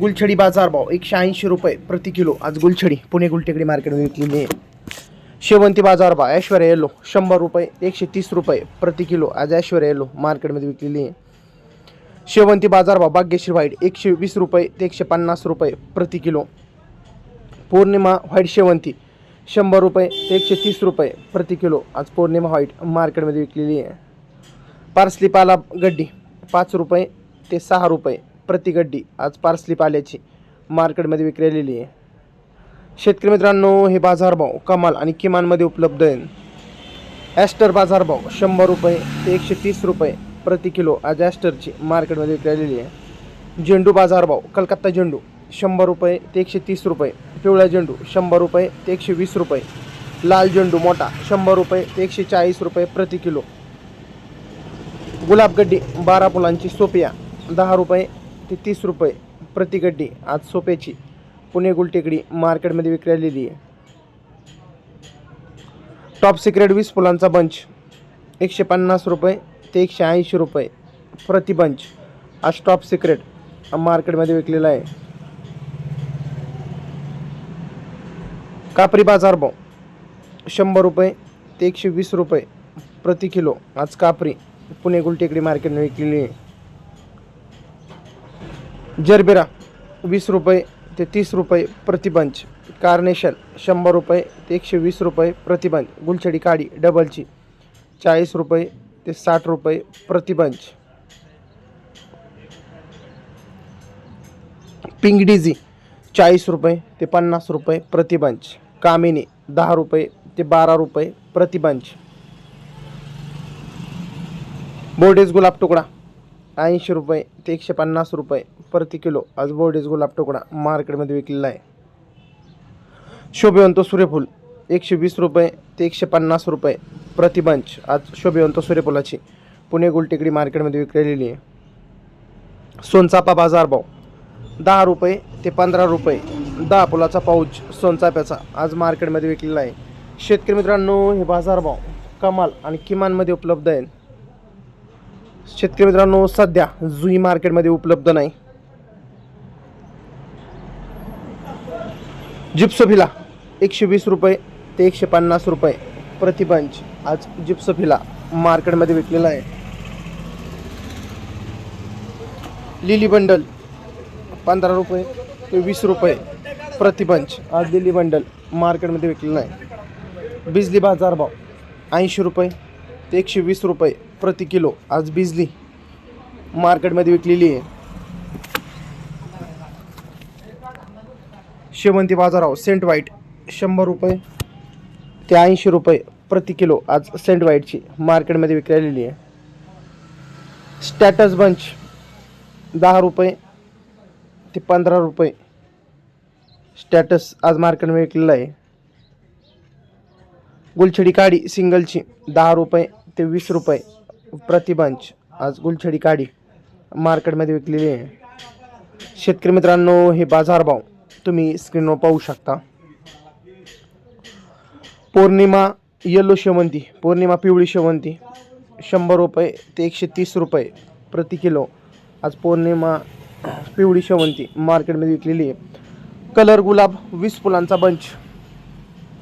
गुलछडी बाजार भाव एकशे ऐंशी रुपये प्रति किलो. आज गुलछडी पुणे गुलटेकडी मार्केटमध्ये विकलेली आहे. शेवंती बाजार भाव ऐश्वर्या येलो शंभर रुपये एकशे तीस रुपये प्रति किलो. आज ऐश्वर्या येलो मार्केटमध्ये विकलेली आहे. शेवंती बाजार भाव भाग्यश्री व्हाईट एकशे वीस रुपये ते एकशे पन्नास रुपये प्रति किलो. पौर्णिमा व्हाईट शेवंती शंभर रुपये ते एकशे तीस रुपये प्रति किलो. आज पौर्णिमा व्हाईट मार्केटमध्ये विकलेली आहे. पार्सली पाला गड्डी पाच रुपये ते सहा रुपये प्रतिगड्डी आज पार्सली पाल्याची. मार्केटमध्ये विक्री आलेली आहे. शेतकरी मित्रांनो हे बाजारभाव कमाल आणि किमानमध्ये उपलब्ध आहे ॲस्टर बाजारभाव शंभर रुपये ते एकशे तीस रुपये प्रति किलो आज ॲस्टरची मार्केटमध्ये विकलेली आहे. झेंडू बाजारभाव कलकत्ता झेंडू शंभर रुपये ते एकशे तीस रुपये. पिवळा झेंडू शंभर रुपये ते एकशे वीस रुपये. लाल झेंडू मोठा शंभर रुपये ते एकशे चाळीस रुपये प्रति किलो. गुलाबगड्डी बारा फुलांची सोपिया दहा रुपये ते तीस रुपये प्रति गड्डी आज सोप्याची. पुणे गुलटेकडी मार्केटमध्ये विकलेली आहे. टॉप सिक्रेट वीस फुलांचा बंच एकशे पन्नास रुपये ते एकशे ऐंशी रुपये प्रति बंच आज टॉप सिक्रेट मार्केटमध्ये विकलेला आहे. कापरी बाजारभाव शंभर रुपये ते एकशे वीस रुपये प्रति किलो. आज कापरी पुणे गुलटेकडी मार्केटने विकलेली आहे. जरबेरा वीस रुपये ते तीस रुपये प्रतिबंच. कार्नेशन शंभर रुपये ते एकशे वीस रुपये प्रतिबंच. गुलछडी काडी डबलची. चाळीस रुपये ते साठ रुपये प्रतिबंच. पिंगडीजी चाळीस रुपये ते पन्नास रुपये प्रतिबंच. कामिनी दहा रुपये ते बारा रुपये प्रतिबंच. बोर्डेज गुलाब तुकडा. ऐंशी रुपये ते एकशे पन्नास रुपये प्रति किलो. आज बोर्डेज गुलाब तुकडा मार्केटमध्ये विकलेला आहे. शोभेवंत सूर्यफूल. एकशे वीस रुपये ते एकशे पन्नास रुपये प्रतिबंच आज शोभेवंत सूर्यफुलाची. पुणे गुलटेकडी मार्केटमध्ये विकलेली आहे. सोनचापा बाजारभाव दहा रुपये ते पंधरा रुपये. दहा फुलाचा पाऊच सोनचाप्याचा आज मार्केटमध्ये विकलेला आहे. शेतकरी मित्रांनो हे बाजारभाव कमाल आणि किमानमध्ये उपलब्ध आहेत. शेतकरी मित्रांनो सध्या जुई मार्केटमध्ये उपलब्ध नाही. जिप्सोफिला एकशे वीस रुपये ते एकशे पन्नास रुपये प्रतिपंच आज जिप्सोफिला मार्केटमध्ये विकलेला आहे. लिली बंडल पंधरा रुपये ते वीस रुपये प्रतिपंच आज लिली बंडल मार्केटमध्ये विकलेला आहे. बिजली बाजारभाव ऐंशी रुपये ते एकशे वीस रुपये प्रति किलो आज बिजली मार्केटमध्ये विकलेली आहे. शेवंती बाजाराव सेंट व्हाईट शंभर रुपये ते ऐंशी रुपये प्रति किलो आज सेंट व्हाईटची मार्केटमध्ये विकलेली आहे. स्टॅटस बंच दहा रुपये ते पंधरा रुपये स्टॅटस आज मार्केटमध्ये विकलेला आहे. गुलछडी काडी सिंगलची दहा रुपये ते वीस रुपये प्रतिबंच आज गुलछडी काडी मार्केटमध्ये विकलेली आहे. शेतकरी मित्रांनो हे बाजारभाव तुम्ही स्क्रीनवर पाहू शकता. पौर्णिमा येलो शेवंती पौर्णिमा पिवळी शेवंती शंभर रुपये ते एकशे तीस रुपये प्रति किलो. आज पौर्णिमा पिवळी शेवंती मार्केटमध्ये विकलेली आहे. कलर गुलाब वीस फुलांचा बंच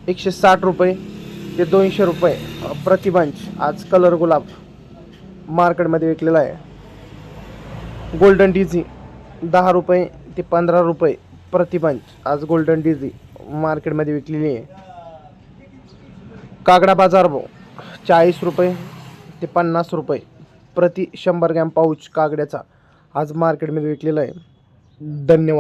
एकशे साठ रुपये ते दोनशे रुपये प्रतिबंच आज कलर गुलाब मार्केटमध्ये विकलेला आहे. गोल्डन डीझी दहा रुपये ते पंधरा रुपये प्रतिबंच आज गोल्डन डीझी मार्केटमध्ये विकलेली आहे. कागडा बाजार भाव चाळीस रुपये ते पन्नास रुपये प्रति शंभर ग्रॅम पाऊच कागड्याचा आज मार्केटमध्ये विकलेला आहे. धन्यवाद.